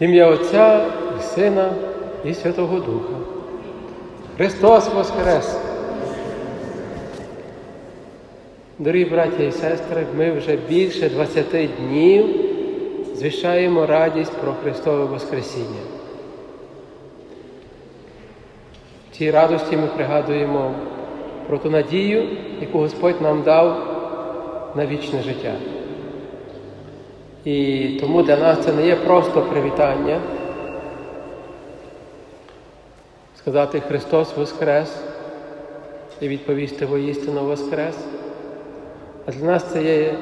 Ім'я Отця і Сина і Святого Духа. Христос Воскрес! Дорогі браття і сестри, ми вже більше 20 днів звіщаємо радість про Христове Воскресіння. В цій радості ми пригадуємо про ту надію, яку Господь нам дав на вічне життя. І тому для нас це не є просто привітання. Сказати Христос Воскрес і відповісти воістину Воскрес. А для нас це є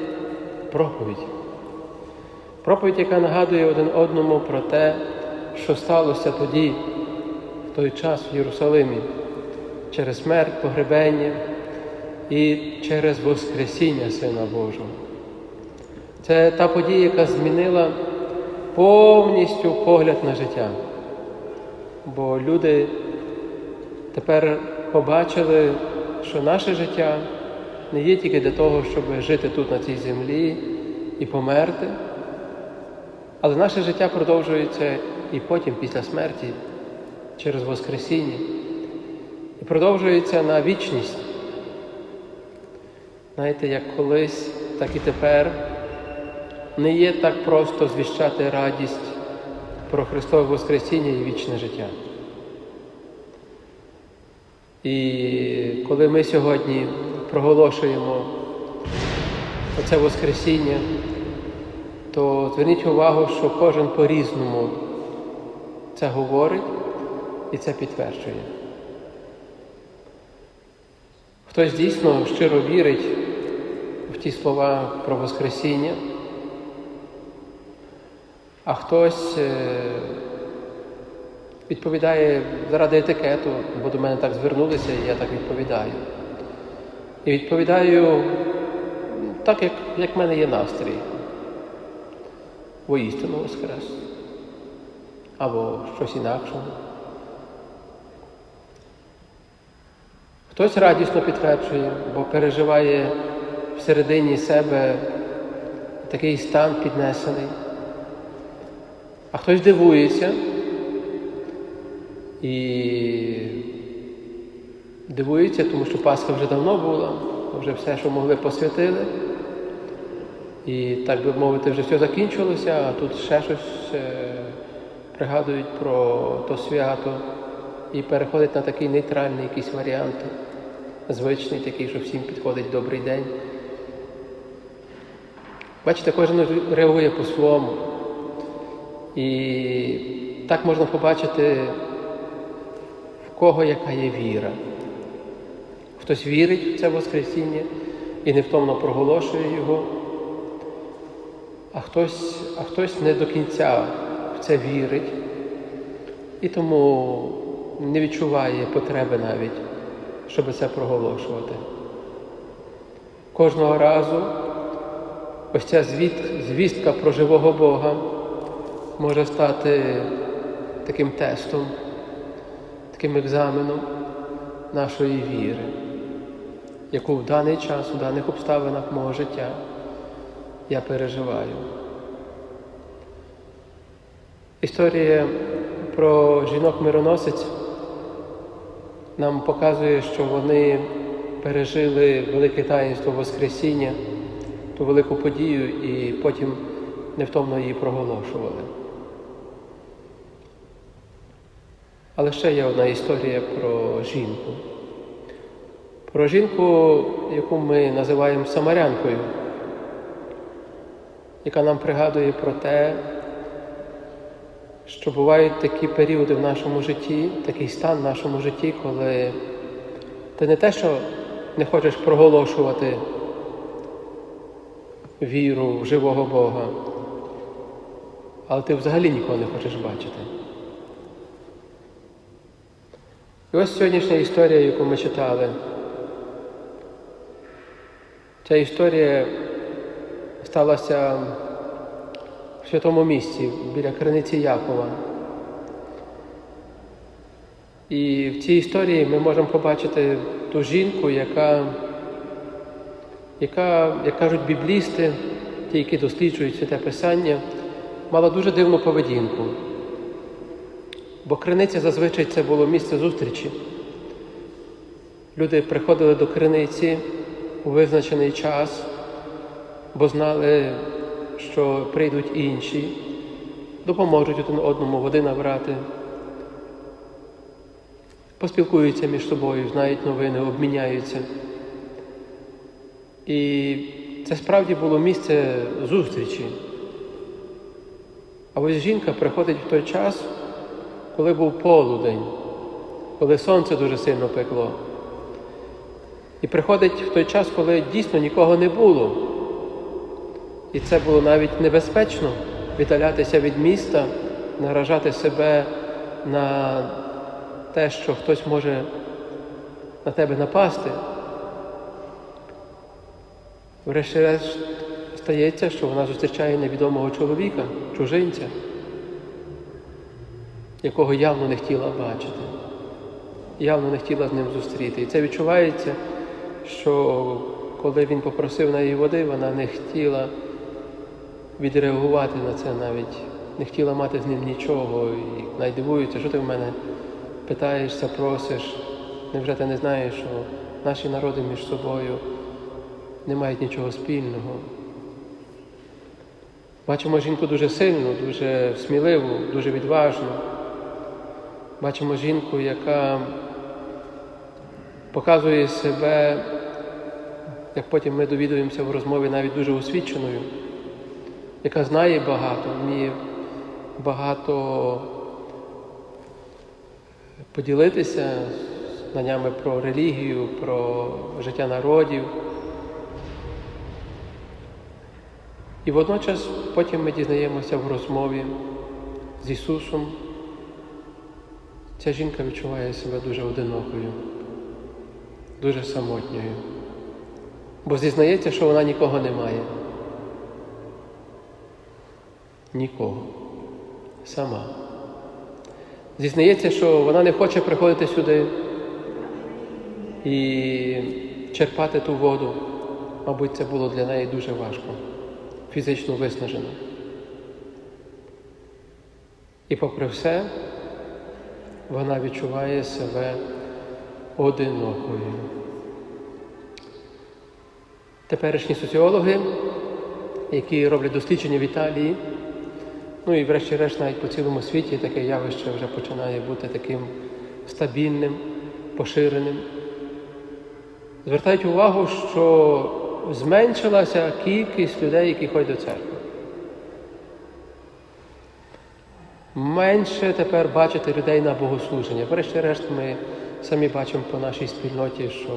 проповідь. Проповідь, яка нагадує один одному про те, що сталося тоді, в той час в Єрусалимі, через смерть, погребення і через Воскресіння Сина Божого. Це та подія, яка змінила повністю погляд на життя. Бо люди тепер побачили, що наше життя не є тільки для того, щоб жити тут на цій землі і померти, але наше життя продовжується і потім, після смерті, через Воскресіння, і продовжується на вічність. Знаєте, як колись, так і тепер не є так просто звіщати радість про Христове Воскресіння і вічне життя. І коли ми сьогодні проголошуємо оце Воскресіння, то зверніть увагу, що кожен по-різному це говорить і це підтверджує. Хтось дійсно щиро вірить в ті слова про Воскресіння, а хтось е, відповідає заради етикету, бо до мене так звернулися, і я так відповідаю. І відповідаю так, як, як в мене є настрій. Воістину Воскрес. Або щось інакше. Хтось радісно підтверджує, бо переживає всередині себе такий стан піднесений. А хтось дивується і дивується, тому що Пасха вже давно була, вже все, що могли, посвятили. І, так би мовити, вже все закінчилося, а тут ще щось е, пригадують про то свято і переходить на такий нейтральний якийсь варіант, звичний такий, що всім підходить добрий день. Бачите, кожен реагує по-своєму. І так можна побачити, в кого яка є віра. Хтось вірить в це Воскресіння і невтомно проголошує його, а хтось, а хтось не до кінця в це вірить і тому не відчуває потреби навіть, щоб це проголошувати. Кожного разу ось ця звістка про живого Бога може стати таким тестом, таким екзаменом нашої віри, яку в даний час, у даних обставинах мого життя я переживаю. Історія про жінок-мироносець нам показує, що вони пережили велике таїнство Воскресіння, ту велику подію і потім невтомно її проголошували. Але ще є одна історія про жінку. Про жінку, яку ми називаємо Самарянкою, яка нам пригадує про те, що бувають такі періоди в нашому житті, такий стан в нашому житті, коли ти не те, що не хочеш проголошувати віру в живого Бога, але ти взагалі нікого не хочеш бачити. І ось сьогоднішня історія, яку ми читали. Ця історія сталася в святому місці біля криниці Якова. І в цій історії ми можемо побачити ту жінку, яка, яка як кажуть біблісти, ті, які досліджують святе Писання, мала дуже дивну поведінку. Бо криниця зазвичай це було місце зустрічі. Люди приходили до криниці у визначений час, бо знали, що прийдуть інші, допоможуть один одному води набрати, поспілкуються між собою, знають новини, обміняються. І це справді було місце зустрічі. А ось жінка приходить в той час, коли був полудень, коли сонце дуже сильно пекло. І приходить в той час, коли дійсно нікого не було. І це було навіть небезпечно віддалятися від міста, наражати себе на те, що хтось може на тебе напасти. Врешті-решт стається, що вона зустрічає невідомого чоловіка, чужинця, якого явно не хотіла бачити, явно не хотіла з ним зустріти. І це відчувається, що коли він попросив на її води, вона не хотіла відреагувати на це навіть, не хотіла мати з ним нічого. І навіть дивується, що ти в мене питаєшся, просиш. Невже ти не знаєш, що наші народи між собою не мають нічого спільного? Бачимо жінку дуже сильну, дуже сміливу, дуже відважну. Бачимо жінку, яка показує себе, як потім ми довідуємося в розмові, навіть дуже освіченою, яка знає багато, вміє багато поділитися знаннями про релігію, про життя народів. І водночас потім ми дізнаємося в розмові з Ісусом. Ця жінка відчуває себе дуже одинокою, дуже самотньою, бо зізнається, що вона нікого не має. Нікого. Сама. Зізнається, що вона не хоче приходити сюди і черпати ту воду. Мабуть, це було для неї дуже важко, фізично виснажено. І попри все, вона відчуває себе одинокою. Теперішні соціологи, які роблять дослідження в Італії, ну і врешті-решт навіть по цілому світі таке явище вже починає бути таким стабільним, поширеним. Звертають увагу, що зменшилася кількість людей, які ходять до церкви. Менше тепер бачити людей на богослуження. Врешті-решт, ми самі бачимо по нашій спільноті, що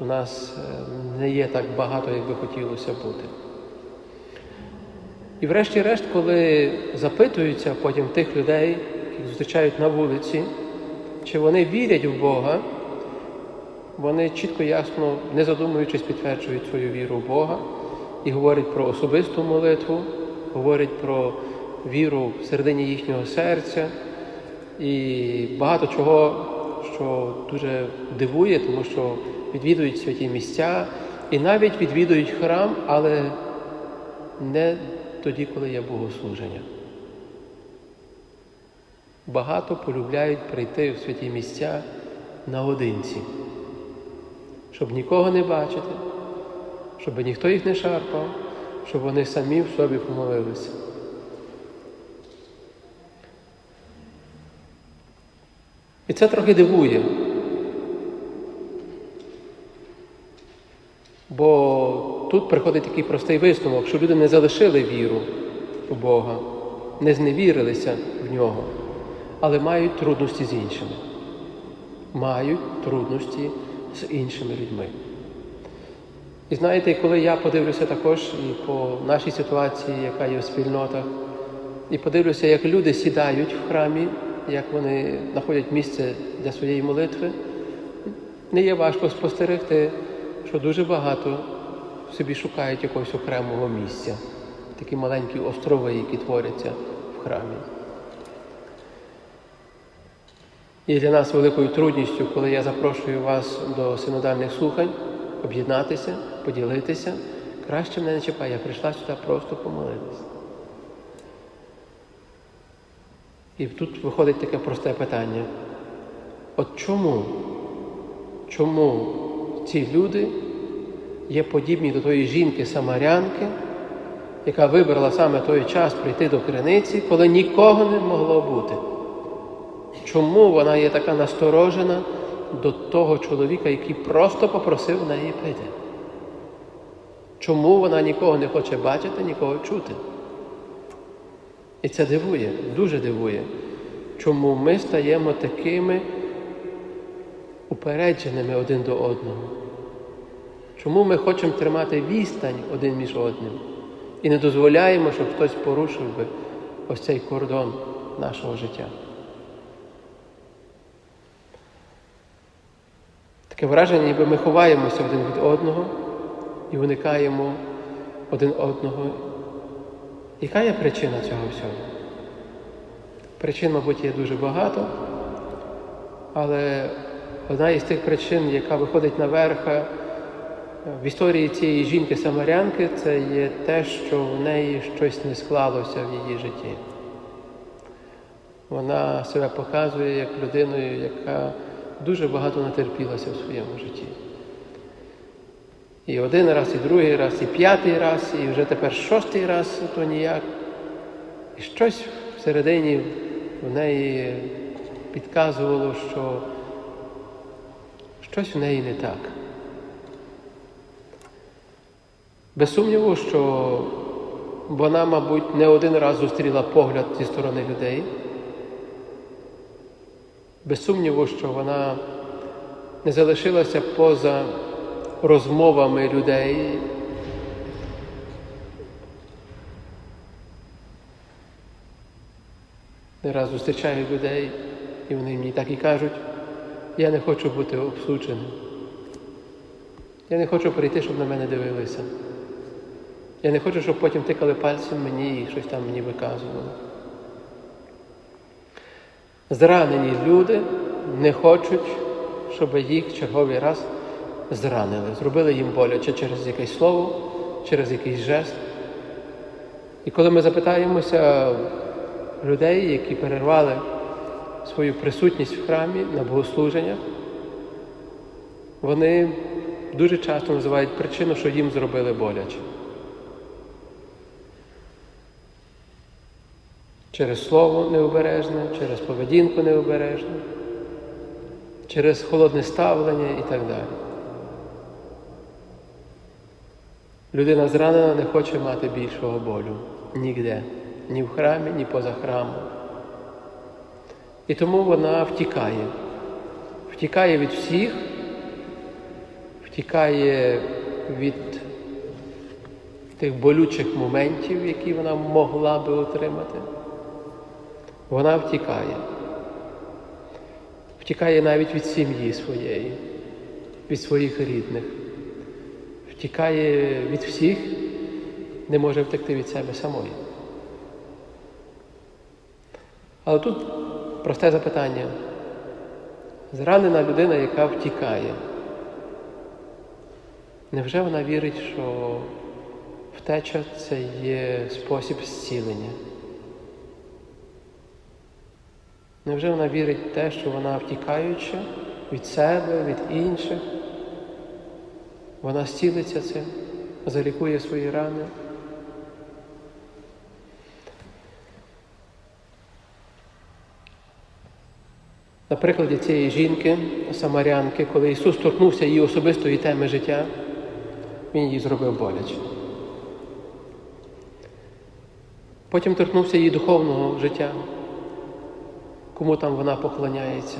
у нас не є так багато, як би хотілося бути. І врешті-решт, коли запитуються потім тих людей, яких зустрічають на вулиці, чи вони вірять в Бога, вони чітко, ясно, не задумуючись, підтверджують свою віру в Бога і говорять про особисту молитву, говорять про віру в середині їхнього серця і багато чого, що дуже дивує, тому що відвідують святі місця і навіть відвідують храм, але не тоді, коли є богослуження. Багато полюбляють прийти в святі місця наодинці, щоб нікого не бачити, щоб ніхто їх не шарпав, щоб вони самі в собі помолилися. І це трохи дивує. Бо тут приходить такий простий висновок, що люди не залишили віру у Бога, не зневірилися в нього, але мають трудності з іншими. Мають трудності з іншими людьми. І знаєте, коли я подивлюся також і по нашій ситуації, яка є в спільнотах, і подивлюся, як люди сідають в храмі, як вони знаходять місце для своєї молитви, не є важко спостерегти, що дуже багато собі шукають якогось окремого місця, такі маленькі острови, які творяться в храмі. І для нас великою трудністю, коли я запрошую вас до синодальних слухань, об'єднатися, поділитися, краще мене не чіпай, я прийшла сюди просто помолитися. І тут виходить таке просте питання. От чому? Чому ці люди є подібні до тої жінки-самарянки, яка вибрала саме той час прийти до криниці, коли нікого не могло бути? Чому вона є така насторожена до того чоловіка, який просто попросив неї пити? Чому вона нікого не хоче бачити, нікого чути? І це дивує, дуже дивує, чому ми стаємо такими упередженими один до одного. Чому ми хочемо тримати відстань один між одним і не дозволяємо, щоб хтось порушив би ось цей кордон нашого життя. Таке враження, ніби ми ховаємося один від одного і уникаємо один одного. Яка є причина цього всього? Причин, мабуть, є дуже багато, але одна із тих причин, яка виходить наверх в історії цієї жінки-самарянки, це є те, що в неї щось не склалося в її житті. Вона себе показує як людиною, яка дуже багато натерпілася в своєму житті. І один раз, і другий раз, і п'ятий раз, і вже тепер шостий раз то ніяк. І щось всередині в неї підказувало, що щось в неї не так. Без сумніву, що вона, мабуть, не один раз зустріла погляд зі сторони людей. Без сумніву, що вона не залишилася поза розмовами людей. Не раз зустрічаю людей, і вони мені так і кажуть, я не хочу бути обсудженим. Я не хочу прийти, щоб на мене дивилися. Я не хочу, щоб потім тикали пальцем мені і щось там мені виказували. Зранені люди не хочуть, щоб їх черговий раз зранили, зробили їм боляче через якесь слово, через якийсь жест. І коли ми запитаємося людей, які перервали свою присутність в храмі на богослуженнях, вони дуже часто називають причину, що їм зробили боляче. Через слово необережне, через поведінку необережну, через холодне ставлення і так далі. Людина зранена не хоче мати більшого болю ніде, ні в храмі, ні поза храмом. І тому вона втікає, втікає від всіх, втікає від тих болючих моментів, які вона могла би отримати. Вона втікає. Втікає навіть від сім'ї своєї, від своїх рідних. Втікає від всіх, не може втекти від себе самої. Але тут просте запитання. Зранена людина, яка втікає. Невже вона вірить, що втеча це є спосіб зцілення? Невже вона вірить в те, що вона втікаючи від себе, від інших? Вона зцілиться цим, залікує свої рани? На прикладі цієї жінки, самарянки, коли Ісус торкнувся її особистої теми життя, Він їй зробив боляче. Потім торкнувся її духовного життя, кому там вона поклоняється,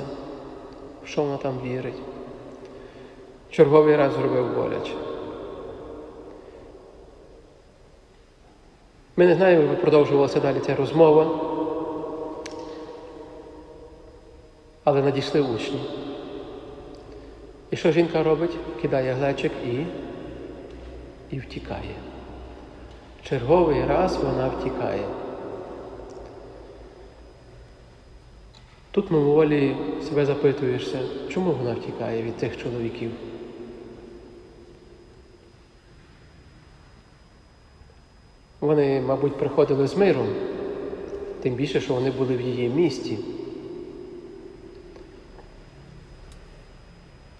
в що вона там вірить. Черговий раз зробив боляче. Ми не знаємо, як продовжувалася далі ця розмова, але надійшли учні. І що жінка робить? Кидає глечик і, і втікає. Черговий раз вона втікає. Тут мимоволі себе запитуєшся, чому вона втікає від цих чоловіків? Вони, мабуть, приходили з миром, Тим більше, що вони були в її місті.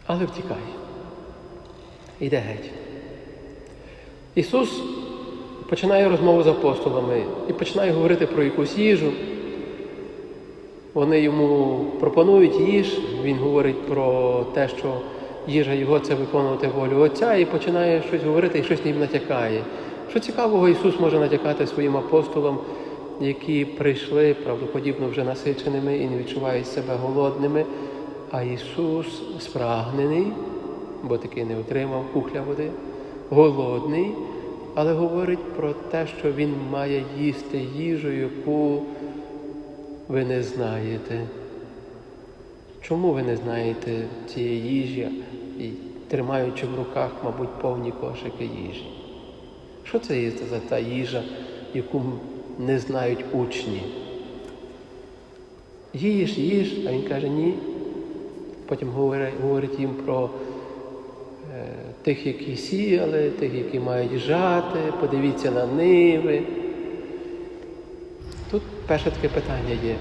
Але втікає. Йде геть. Ісус починає розмову з апостолами і починає говорити про якусь їжу. Вони йому пропонують їж, він говорить про те, що їжа його це виконувати волю Отця, і починає щось говорити і щось їм натякає. Що цікавого, Ісус може натякати своїм апостолам, які прийшли правдоподібно вже насиченими і не відчувають себе голодними. А Ісус спрагнений, бо таки не отримав кухля води, голодний, але говорить про те, що Він має їсти їжу, яку ви не знаєте. Чому ви не знаєте цієї їжі, тримаючи в руках, мабуть, повні кошики їжі? Що це є за та їжа, яку не знають учні? Їж, їж, а він каже ні. Потім говорить, говорить їм про е, тих, які сіяли, тих, які мають жати, подивіться на ниви. Тут перше таке питання є.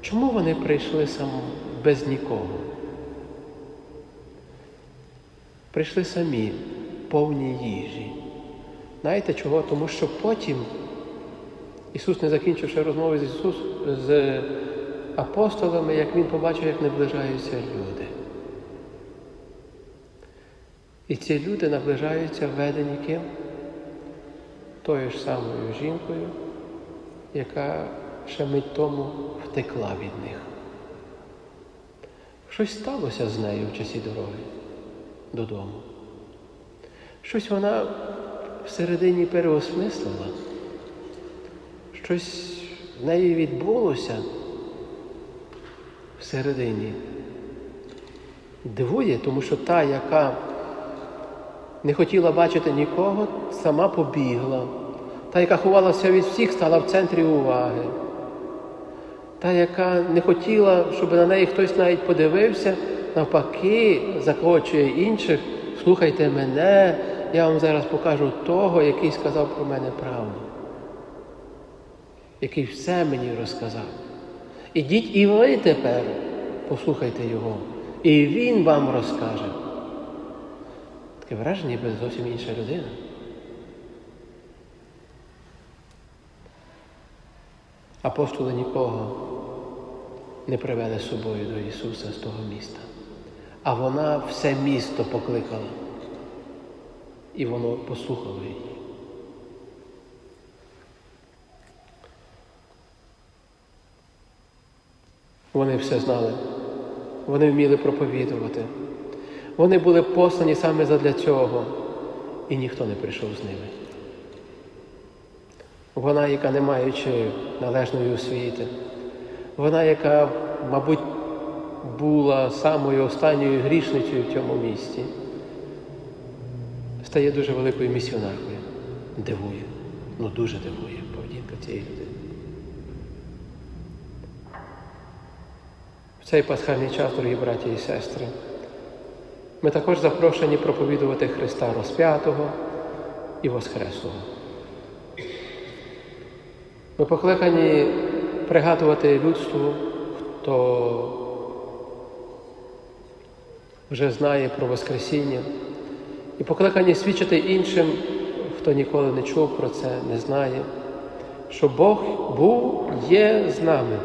Чому вони прийшли сам без нікого? Прийшли самі, повні їжі. Знаєте чого? Тому що потім Ісус, не закінчивши розмови з Ісус, з апостолами, як Він побачив, як наближаються люди. І ці люди наближаються введені ким? Тою ж самою жінкою, яка ще мить тому втекла від них. Щось сталося з нею в часі дороги додому. Щось вона всередині переосмислила, щось в неї відбулося всередині. Дивує, тому що та, яка не хотіла бачити нікого, сама побігла. Та, яка ховалася від всіх, стала в центрі уваги. Та, яка не хотіла, щоб на неї хтось навіть подивився, навпаки, закочує інших, слухайте мене, я вам зараз покажу того, який сказав про мене правду, який все мені розказав. Ідіть і ви тепер послухайте його, і він вам розкаже. Таке враження, ніби зовсім інша людина. Апостоли нікого не привели з собою до Ісуса з того міста, а вона все місто покликала, і воно послухало її. Вони все знали, вони вміли проповідувати. Вони були послані саме задля цього, і ніхто не прийшов з ними. Вона, яка не маючи належної освіти, вона, яка, мабуть, була самою останньою грішницею в цьому місті, стає дуже великою місіонаркою. Дивує, ну дуже дивує поведінка цієї людини. В цей пасхальний час, дорогі браті і сестри, ми також запрошені проповідувати Христа розп'ятого і Воскреслого. Ми покликані пригадувати людству, хто вже знає про Воскресіння, і покликані свідчити іншим, хто ніколи не чув про це, не знає, що Бог був, є з нами.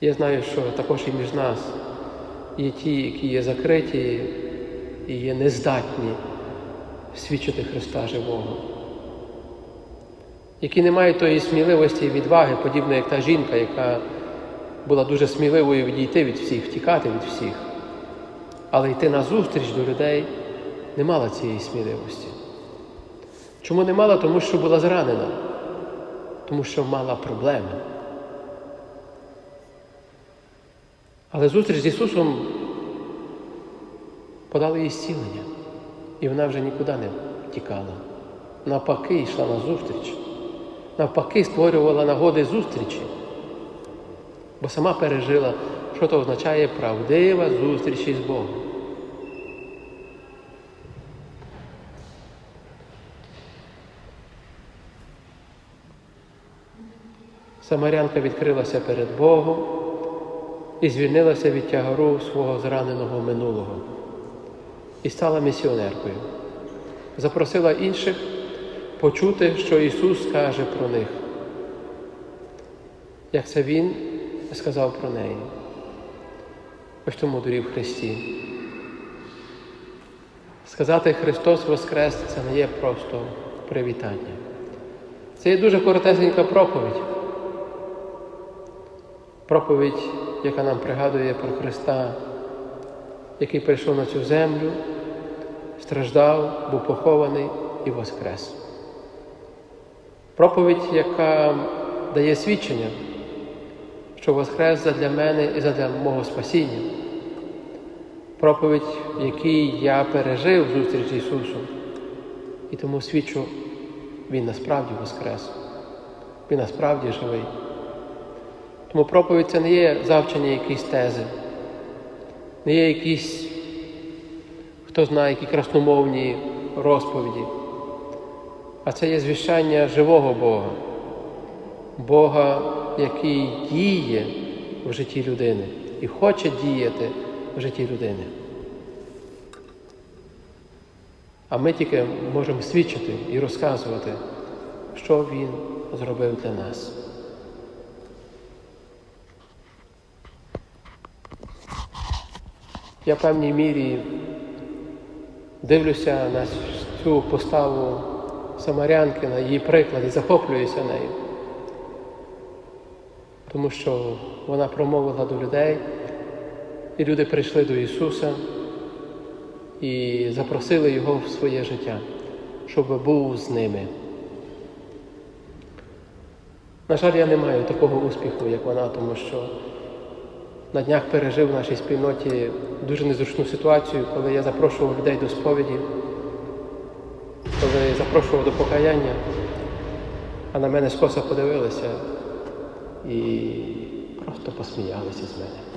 Я знаю, що також і між нас є ті, які є закриті і є нездатні свідчити Христа живого, які не мають тої сміливості і відваги, подібно як та жінка, яка була дуже сміливою відійти від всіх, втікати від всіх, але йти на зустріч до людей не мала цієї сміливості. Чому не мала? Тому що була зранена, тому що мала проблеми. Але зустріч з Ісусом подала їй зцілення, і вона вже нікуди не тікала. Навпаки, йшла на зустріч, навпаки, створювала нагоди зустрічі, бо сама пережила, що то означає правдива зустріч із Богом. Самарянка відкрилася перед Богом і звільнилася від тягару свого зраненого минулого і стала місіонеркою. Запросила інших почути, що Ісус каже про них, як це Він сказав про неї. Ось тому дорів Христі. Сказати Христос Воскрес це не є просто привітання. Це є дуже коротесенька проповідь. Проповідь, яка нам пригадує про Христа, який прийшов на цю землю, страждав, був похований і воскрес. Проповідь, яка дає свідчення, що воскрес задля мене і задля мого спасіння. Проповідь, в якій я пережив зустріч з Ісусом, і тому свідчу, Він насправді воскрес, Він насправді живий. Тому проповідь це не є завчення якісь тези, не є якісь, хто знає, які красномовні розповіді, а це є звіщання живого Бога, Бога, який діє в житті людини і хоче діяти в житті людини. А ми тільки можемо свідчити і розказувати, що Він зробив для нас. Я в певній мірі дивлюся на цю поставу Самарянки, на її приклад і захоплююся нею. Тому що вона промовила до людей, і люди прийшли до Ісуса і запросили Його в своє життя, щоб був з ними. На жаль, я не маю такого успіху, як вона, тому що на днях пережив в нашій спільноті дуже незручну ситуацію, коли я запрошував людей до сповіді, коли запрошував до покаяння, а на мене скоса подивилися і просто посміялися з мене.